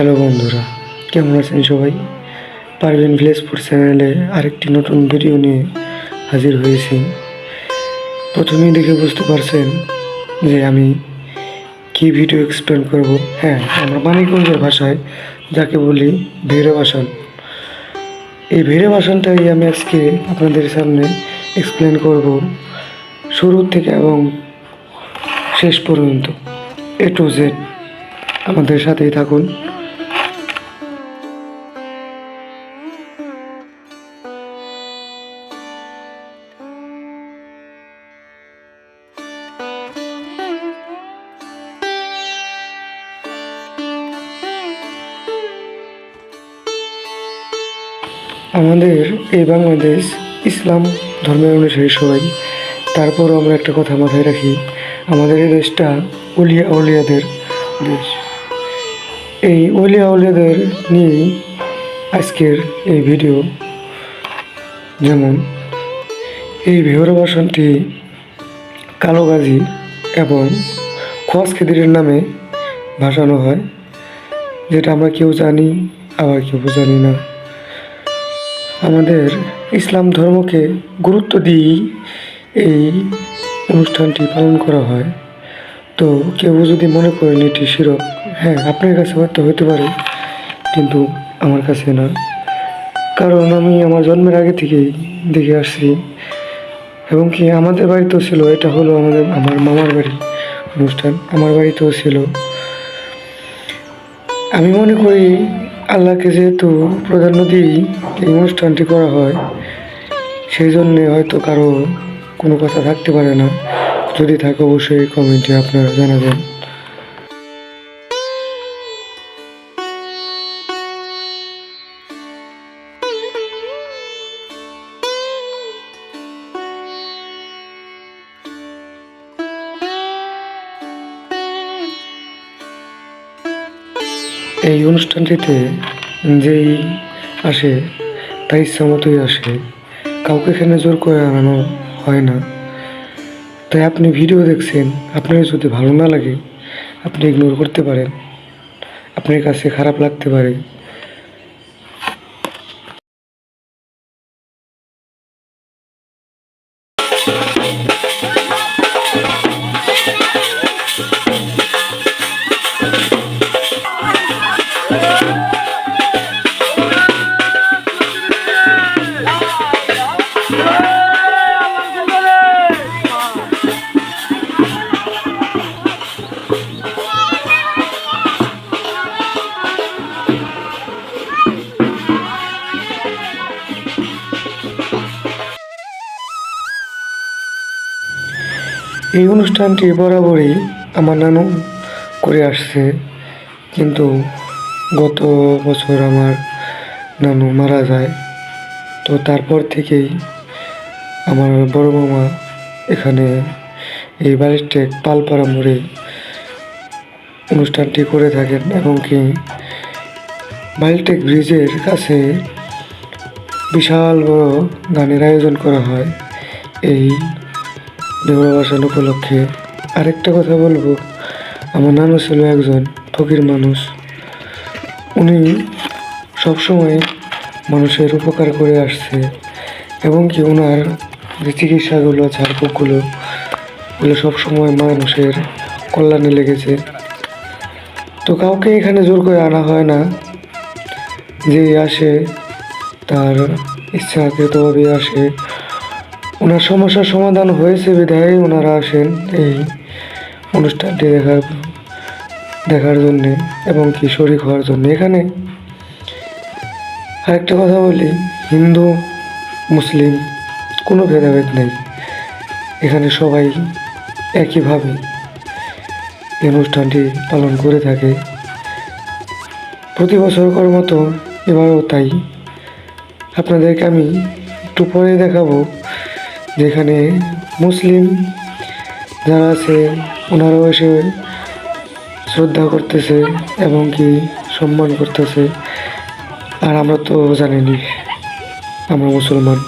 Hello বন্ধুরা, কেমন আছেন সবাই? পারভিন ভিলেজ ফুড চ্যানেলে আরেকটি নতুন ভিডিও নিয়ে হাজির হয়েছি। প্রথমেই দেখে বুঝতে পারছেন যে আমি কি ভিডিও এক্সপ্লেন করব। হ্যাঁ আমরা মানিকগঞ্জের ভাষায় যাকে বলি ভেড়ে বাসন এই ভেড়ে বাসনটাই আমি আজকে আপনাদের সামনে এক্সপ্লেন করব শুরু থেকে এবং শেষ পর্যন্ত। এ টু জেড আমাদের সাথেই থাকুন। আমাদের এই বাংলাদেশ ইসলাম ধর্মের অনুসারী সবাই। তারপরও আমরা একটা কথা মাথায় রাখি, আমাদের এই দেশটা উলিয়া উলিয়াদের দেশ। এই উলিয়া উলিয়াদের নিয়েই আজকের এই ভিডিও। যেমন, এই ভিহর বাসনটি কালোগাজি এবং খোয়াজ খেদিরের নামে ভাসানো হয়, যেটা আমরা কেউ জানি, আবার কেউ জানি না। আমাদের ইসলাম ধর্মকে গুরুত্ব দিয়েই এই অনুষ্ঠানটি পালন করা হয়। তো কেউ যদি মনে করেন এটি শিরক হ্যাঁ আপনার কাছে হয়তো হতে পারে, কিন্তু আমার কাছে না। কারণ আমি আমার জন্মের আগে থেকেই দেখে আসছি। এবং কি আমাদের বাড়িতেও ছিল, এটা হলো আমাদের, আমার মামার বাড়ি অনুষ্ঠান, আমার বাড়িতেও ছিল। আমি মনে করি আল্লাহকে যেহেতু প্রাধান্য দিয়েই এই অনুষ্ঠানটি করা হয়, সেই জন্যে হয়তো কারও কোনো কথা থাকতে পারে না। যদি থাকে অবশ্যই কমেন্টে আপনারা জানাবেন। এই অনুষ্ঠানটিতে যেই আসে, তাই ইচ্ছা মতোই আসে। কাউকে এখানে জোর করে আনানো হয় না। তাই আপনি ভিডিও দেখছেন, আপনার যদি ভালো না লাগে, আপনি ইগনোর করতে পারেন। আপনার কাছে খারাপ লাগতে পারে। এই অনুষ্ঠানটি বরাবরই আমার নানু করে আসছে। কিন্তু গত বছর আমার নানু মারা যায়। তো তারপর থেকেই আমার বড় মামা এখানে এই বালিস্টেক পালপাড়া মোড়ে অনুষ্ঠানটি করে থাকেন এবং কি বালিটেক ব্রিজের কাছে বিশাল বড় গানের আয়োজন করা হয়। এই দেবরাবাসন উপলক্ষে আরেকটা কথা বলব। আমার নানু ছিল একজন ফকির মানুষ। উনি সবসময় মানুষের উপকার করে আসছে এবং কি ওনার যে চিকিৎসাগুলো, ঝাড়ফুঁকগুলো ওগুলো সবসময় মানুষের কল্যাণে লেগেছে। তো কাউকে এখানে জোর করে আনা হয় না। যে আসে, তার ইচ্ছাকৃতভাবে আসে। ওনার সমস্যার সমাধান হয়েছে বিধায় ওনারা আসেন এই অনুষ্ঠানটি দেখার দেখার জন্যে এবং কি শরিক হওয়ার জন্য। এখানে আরেকটা কথা বলি, হিন্দু, মুসলিম, কোনো ভেদাভেদ নেই। এখানে সবাই একইভাবে এই অনুষ্ঠানটি পালন করে থাকে। প্রতি বছর করার মতো এবারও তাই। আপনাদেরকে আমি একটু পরে দেখাবো। যেখানে মুসলিম যারা আছে, ওনারাও এসে শ্রদ্ধা করতেছে এবং কি সম্মান করতেছে। আর আমরা তো জানিনি, আমরা মুসলমান।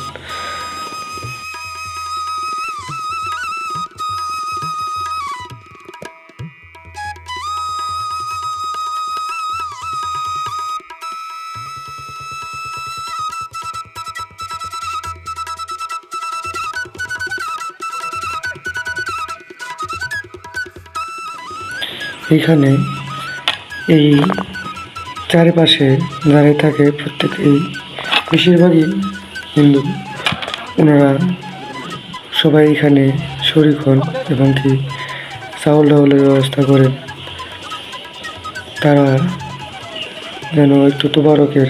এইখানে এই চারিপাশে দাঁড়িয়ে থাকে প্রত্যেকেই বেশিরভাগই হিন্দু। ওনারা সবাই এখানে শরিক হন এবং কি চাউল ডাউলের ব্যবস্থা করেন। তারা যেন একটু তোবারকের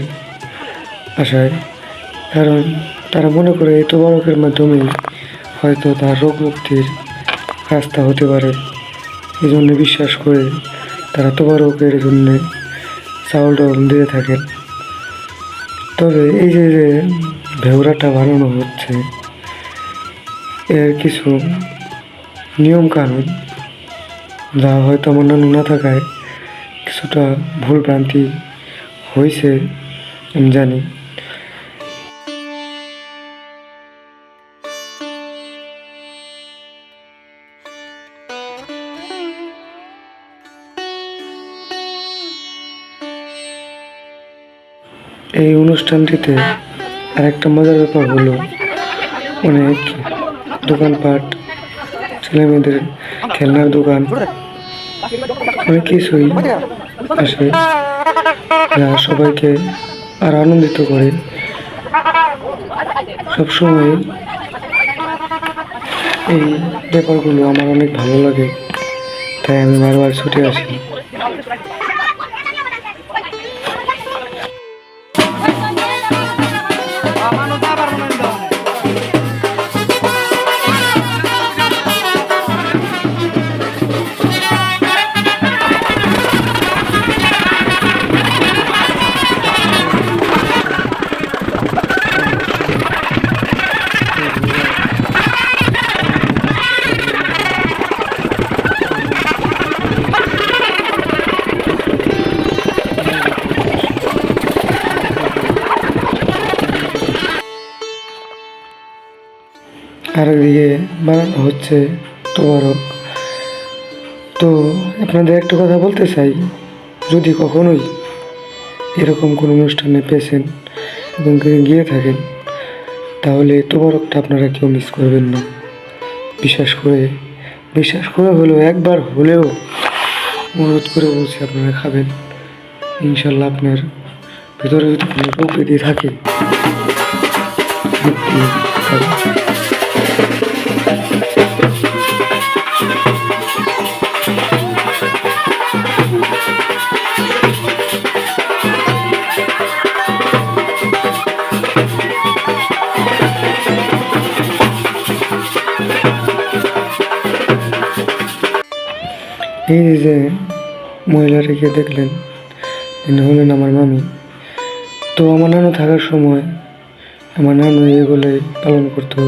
আশায়, কারণ তারা মনে করে এই তোবারকের মাধ্যমেই হয়তো তার রোগ মুক্তির রাস্তা হতে পারে। এই জন্য বিশ্বাস করে তারা তোবারকের জন্যে চাউল টাউল দিয়ে থাকেন তবে এই যে যে ভেউরাটা বানানো হচ্ছে, এর কিছু নিয়ম কানুন যা হয়তো আমার নানু না থাকায় কিছুটা ভুল ভ্রান্তি হয়েছে, আমি জানি। এই অনুষ্ঠানটিতে আরেকটা মজার ব্যাপার হলো অনেক দোকানপাট ছেলে মেয়েদের খেলনার দোকান, অনেক কিছুই আসে যা সবাইকে আর আনন্দিত করে। সবসময় এই ব্যাপারগুলো আমার অনেক ভালো লাগে, তাই আমি বারবার ছুটে আসি। আর এদিকে বানানো হচ্ছে তোবারক তো আপনাদের একটা কথা বলতে চাই, যদি কখনোই এরকম কোনো অনুষ্ঠানে পেয়েছেন এবং গিয়ে থাকেন, তাহলে তোবারকটা আপনারা কেউ মিস করবেন না। বিশ্বাস করে বিশ্বাস করে হলেও, একবার হলেও অনুরোধ করে বলছি আপনারা খাবেন। ইনশাল্লাহ আপনার ভিতরে যদি কোনো ব্যাধি থাকে। এই যে মহিলাটিকে দেখলেন ইনি হলেন আমার মামি। তো আমার নানু থাকার সময় আমার নানু এগুলোই পালন করতো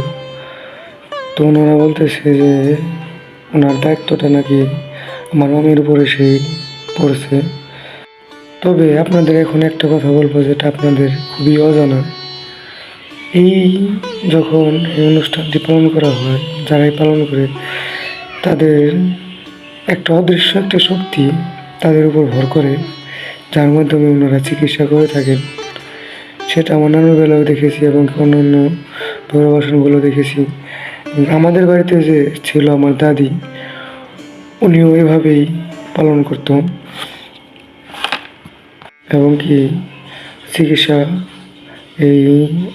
তো ওনারা বলতেছে যে ওনার দায়িত্বটা নাকি আমার মামির উপরে সেই পড়ছে। তবে আপনাদের এখন একটা কথা বলব যেটা আপনাদের খুবই অজানা। এই যখন এই অনুষ্ঠানটি পালন করা হয়, যারাই পালন করে, তাদের একটা অদৃশ্য একটা শক্তি তাদের উপর ভর করে, যার মাধ্যমে ওনারা চিকিৎসা করে থাকেন। সেটা আমার নানুর বেলাও দেখেছি এবং অন্যান্য পুনর্বাসনগুলো দেখেছি। আমাদের বাড়িতে যে ছিল আমার দাদি, উনিও এভাবেই পালন করতো। এবং কি চিকিৎসা এই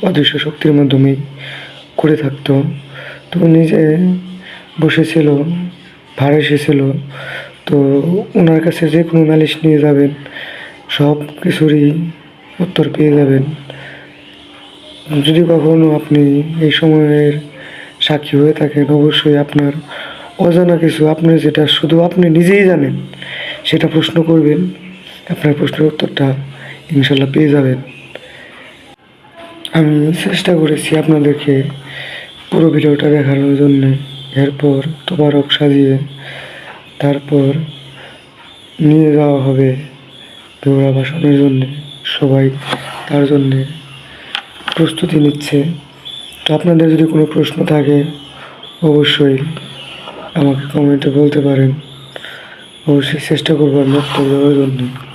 অদৃশ্য শক্তির মাধ্যমেই করে থাকতো। তো উনি যে বসেছিল, ভাড়া এসেছিল, তো ওনার কাছে যে কোনো নালিশ নিয়ে যাবেন, সব কিছুরই উত্তর পেয়ে যাবেন। যদি কখনো আপনি এই সময়ের সাক্ষী হয়ে থাকেন, অবশ্যই আপনার অজানা কিছু। আপনি যেটা শুধু আপনি নিজেই জানেন, সেটা প্রশ্ন করবেন। আপনার প্রশ্নের উত্তরটা ইনশাল্লাহ পেয়ে যাবেন। আমি চেষ্টা করেছি আপনাদেরকে পুরো ভিডিওটা দেখানোর জন্য। এরপর তোবারক সাজিয়ে তারপর নিয়ে যাওয়া হবে দৌড়া বাসনের জন্যে। সবাই তার জন্যে প্রস্তুতি নিচ্ছে। তো আপনাদের যদি কোনো প্রশ্ন থাকে, অবশ্যই আমাকে কমেন্টে বলতে পারেন। অবশ্যই চেষ্টা করব আমি উত্তর জন্য।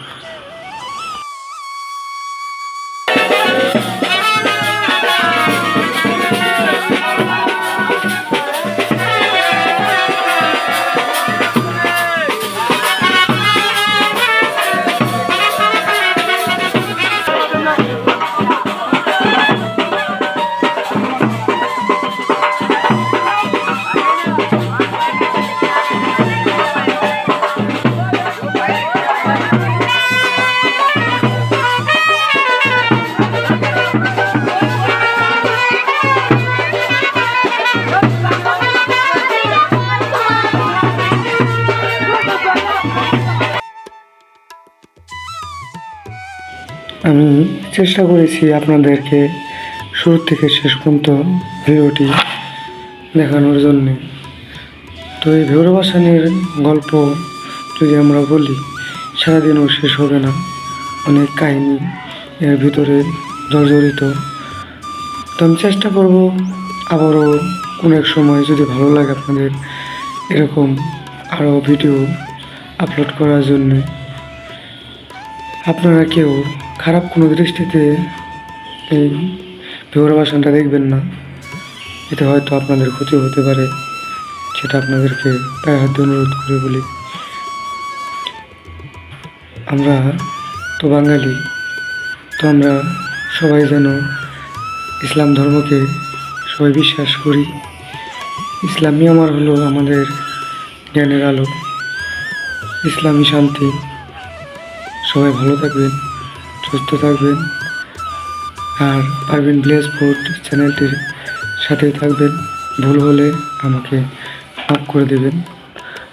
চেষ্টা করেছি আপনাদেরকে শুরু থেকে শেষ পর্যন্ত ভিডিওটি দেখানোর জন্যে। তো এই ভেউরবাসানের গল্প যদি আমরা বলি, সারাদিনও শেষ হবে না। অনেক কাহিনী এর ভিতরে জর্জরিত। তো আমি চেষ্টা করব আবারও কোনো এক সময় যদি ভালো লাগে আপনাদের এরকম আরও ভিডিও আপলোড করার জন্যে। আপনারা কেউ খারাপ কোনো দৃষ্টিতে এই বিবরবাসনটা দেখবেন না। এতে হয়তো আপনাদের ক্ষতি হতে পারে, সেটা আপনাদেরকে পায়ে হাতে অনুরোধ করে বলি। আমরা তো বাঙালি, তো আমরা সবাই যেন ইসলাম ধর্মকে সবাই বিশ্বাস করি। ইসলামই আমার হলো আমাদের জ্ঞানের আলো। ইসলামী শান্তি। সবাই ভালো থাকবেন। সুস্থ থাকবেন। আর পারবেন ব্লেস ফুড চ্যানেলটির সাথে থাকবেন। ভুল হলে আমাকে মাফ করে দেবেন।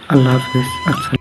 আল্লাহ হাফিজ। আচ্ছা।